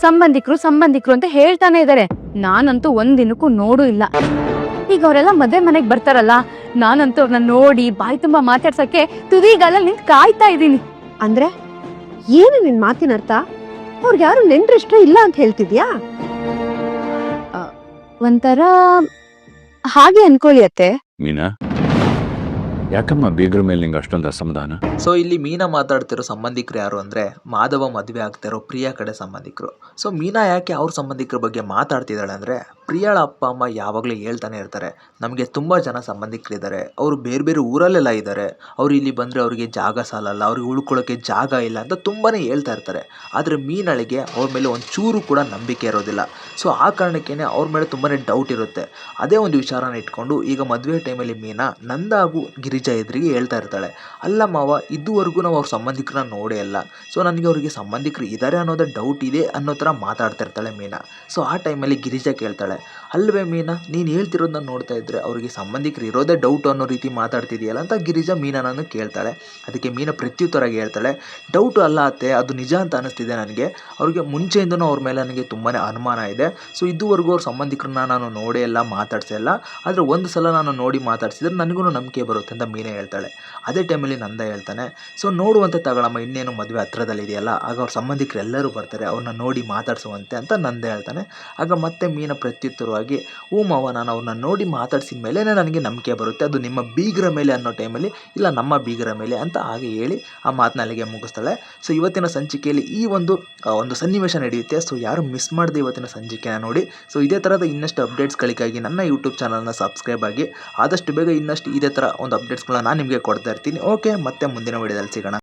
ಸಂಬಂಧಿಕರು ಸಂಬಂಧಿಕರು ಅಂತ ಹೇಳ್ತಾನೆ ಇದಾರೆ. ನಾನಂತೂ ಒಂದಿನಕ್ಕೂ ನೋಡು ಇಲ್ಲ. ಈಗ ಅವರೆಲ್ಲ ಮದ್ವೆ ಮನೆಗ್ ಬರ್ತಾರಲ್ಲ ನಾನಂತೂ ಅವ್ರನ್ನ ನೋಡಿ ಬಾಯಿ ತುಂಬಾ ಮಾತಾಡ್ಸಕ್ಕೆ ತುದಿಗಾಲಲ್ಲಿ ನಿಂತ್ ಕಾಯ್ತಾ ಇದ್ದೀನಿ. ಅಂದ್ರೆ ಏನು ನಿನ್ ಮಾತಿನ ಅರ್ಥ? ಅವ್ರಿಗೆ ಯಾರು ನೆಂಟ್ರಿಷ್ಟ ಇಲ್ಲ ಅಂತ ಹೇಳ್ತಿದ್ಯಾ? ಒಂಥರ ಹಾಗೆ ಅನ್ಕೊಳ್ಳಿ ಅತ್ತೆ. ಮೀನಾ? ಯಾಕಮ್ಮ ಬೀಗ್ರ ಮೇಲೆ ನಿಂಗೆ ಅಷ್ಟೊಂದು ಅಸಮಾಧಾನ? ಸೊ ಇಲ್ಲಿ ಮೀನಾ ಮಾತಾಡ್ತಿರೋ ಸಂಬಂಧಿಕರು ಯಾರು ಅಂದ್ರೆ ಮಾಧವ ಮದುವೆ ಆಗ್ತಿರೋ ಪ್ರಿಯಾ ಕಡೆ ಸಂಬಂಧಿಕರು. ಸೊ ಮೀನಾ ಯಾಕೆ ಅವ್ರ ಸಂಬಂಧಿಕರ ಬಗ್ಗೆ ಮಾತಾಡ್ತಿದ್ದಾಳೆ ಅಂದರೆ ಪ್ರಿಯಾಳ ಅಪ್ಪ, ಅಮ್ಮ ಯಾವಾಗಲೂ ಹೇಳ್ತಾನೆ ಇರ್ತಾರೆ, ನಮಗೆ ತುಂಬ ಜನ ಸಂಬಂಧಿಕರಿದ್ದಾರೆ ಅವರು ಬೇರೆ ಬೇರೆ ಊರಲ್ಲೆಲ್ಲ ಇದ್ದಾರೆ ಅವ್ರು ಇಲ್ಲಿ ಬಂದರೆ ಅವರಿಗೆ ಜಾಗ ಸಾಲಲ್ಲ, ಅವ್ರಿಗೆ ಉಳ್ಕೊಳ್ಳೋಕ್ಕೆ ಜಾಗ ಇಲ್ಲ ಅಂತ ತುಂಬಾ ಹೇಳ್ತಾ ಇರ್ತಾರೆ. ಆದರೆ ಮೀನಳಿಗೆ ಅವ್ರ ಮೇಲೆ ಒಂದು ಚೂರು ಕೂಡ ನಂಬಿಕೆ ಇರೋದಿಲ್ಲ. ಸೊ ಆ ಕಾರಣಕ್ಕೇ ಅವ್ರ ಮೇಲೆ ತುಂಬಾ ಡೌಟ್ ಇರುತ್ತೆ. ಅದೇ ಒಂದು ವಿಚಾರನ ಇಟ್ಕೊಂಡು ಈಗ ಮದುವೆ ಟೈಮಲ್ಲಿ ಮೀನಾ ನಂದ ಹಾಗೂ ಗಿರಿಜಾ ಎದುರಿಗೆ ಹೇಳ್ತಾ ಇರ್ತಾಳೆ, ಅಲ್ಲ ಮಾವ, ಇದುವರೆಗೂ ನಾವು ಅವ್ರ ಸಂಬಂಧಿಕರನ್ನ ನೋಡೇ ಇಲ್ಲ. ಸೊ ನನಗೆ ಅವರಿಗೆ ಸಂಬಂಧಿಕರು ಇದ್ದಾರೆ ಅನ್ನೋದೇ ಡೌಟ್ ಇದೆ ಅನ್ನೋ ಥರ ಮಾತಾಡ್ತಾ ಇರ್ತಾಳೆ ಮೀನಾ. ಸೊ ಆ ಟೈಮಲ್ಲಿ ಗಿರಿಜಾ ಕೇಳ್ತಾಳೆ ಅಲ್ವೇ ಮೀನಾ, ನೀನು ಹೇಳ್ತಿರೋದನ್ನ ನೋಡ್ತಾ ಇದ್ದರೆ ಅವರಿಗೆ ಸಂಬಂಧಿಕರು ಇರೋದೇ ಡೌಟ್ ಅನ್ನೋ ರೀತಿ ಮಾತಾಡ್ತಿದೆಯಲ್ಲ ಅಂತ ಗಿರಿಜಾ ಮೀನನನ್ನು ಕೇಳ್ತಾಳೆ. ಅದಕ್ಕೆ ಮೀನಾ ಪ್ರತ್ಯುತ್ತರಾಗಿ ಹೇಳ್ತಾಳೆ ಡೌಟು ಅಲ್ಲ ಅತ್ತೆ, ಅದು ನಿಜ ಅಂತ ಅನ್ನಿಸ್ತಿದೆ ನನಗೆ. ಅವ್ರಿಗೆ ಮುಂಚೆಯಿಂದನೂ ಅವ್ರ ಮೇಲೆ ನನಗೆ ತುಂಬಾ ಅನುಮಾನ ಇದೆ. ಸೊ ಇದುವರೆಗೂ ಅವ್ರ ಸಂಬಂಧಿಕರನ್ನ ನಾನು ನೋಡೇ ಇಲ್ಲ, ಮಾತಾಡ್ಸೇ ಇಲ್ಲ. ಆದರೆ ಒಂದು ಸಲ ನಾನು ನೋಡಿ ಮಾತಾಡ್ಸಿದ್ರೆ ನನಗೂ ನಂಬಿಕೆ ಬರುತ್ತೆ ಅಂತ ಮೀನೇ ಹೇಳ್ತಾಳೆ. ಅದೇ ಟೈಮಲ್ಲಿ ನಂದ ಹೇಳ್ತಾನೆ ಸೊ ನೋಡುವಂತೆ ತಗೊಳಮ್ಮ, ಇನ್ನೇನು ಮದುವೆ ಹತ್ರದಲ್ಲಿದೆಯಲ್ಲ ಆಗ ಅವ್ರ ಸಂಬಂಧಿಕರು ಎಲ್ಲರೂ ಬರ್ತಾರೆ, ಅವ್ರನ್ನ ನೋಡಿ ಮಾತಾಡಿಸುವಂತೆ ಅಂತ ನಂದ ಹೇಳ್ತಾನೆ. ಆಗ ಮತ್ತೆ ಮೀನ ಪ್ರತ್ಯುತ್ತರವಾಗಿ ಹ್ಞೂ ಮಾವ ನಾನು ಅವ್ರನ್ನ ನೋಡಿ ಮಾತಾಡ್ಸಿದ ಮೇಲೆ ನನಗೆ ನಂಬಿಕೆ ಬರುತ್ತೆ. ಅದು ನಿಮ್ಮ ಬೀಗರ ಮೇಲೆ ಅನ್ನೋ ಟೈಮಲ್ಲಿ ಇಲ್ಲ ನಮ್ಮ ಬೀಗರ ಮೇಲೆ ಅಂತ ಹಾಗೆ ಹೇಳಿ ಆ ಮಾತನ್ನ ಅಲ್ಲಿಗೆ ಮುಗಿಸ್ತಾಳೆ. ಸೊ ಇವತ್ತಿನ ಸಂಚಿಕೆಯಲ್ಲಿ ಈ ಒಂದು ಒಂದು ಸನ್ನಿವೇಶ ನಡೆಯುತ್ತೆ. ಸೊ ಯಾರು ಮಿಸ್ ಮಾಡಿದೆ ಇವತ್ತಿನ ಸಂಚಿಕೆನ ನೋಡಿ. ಸೊ ಇದೇ ಥರದ ಇನ್ನಷ್ಟು ಅಪ್ಡೇಟ್ಸ್ಗಳಿಗಾಗಿ ನನ್ನ ಯೂಟ್ಯೂಬ್ ಚಾನಲ್ನ ಸಬ್ಸ್ಕ್ರೈಬ್ ಆಗಿ ಆದಷ್ಟು ಬೇಗ ಇನ್ನಷ್ಟು ಇದೇ ಥರ ಒಂದು ಅಪ್ಡೇಟ್ಸ್ಗಳನ್ನ ನಾನು ನಿಮಗೆ ಕೊಡ್ತಾ ಇರ್ತೀನಿ. ಓಕೆ ಮತ್ತೆ ಮುಂದಿನ ವಿಡಿಯೋದಲ್ಲಿ ಸಿಗೋಣ.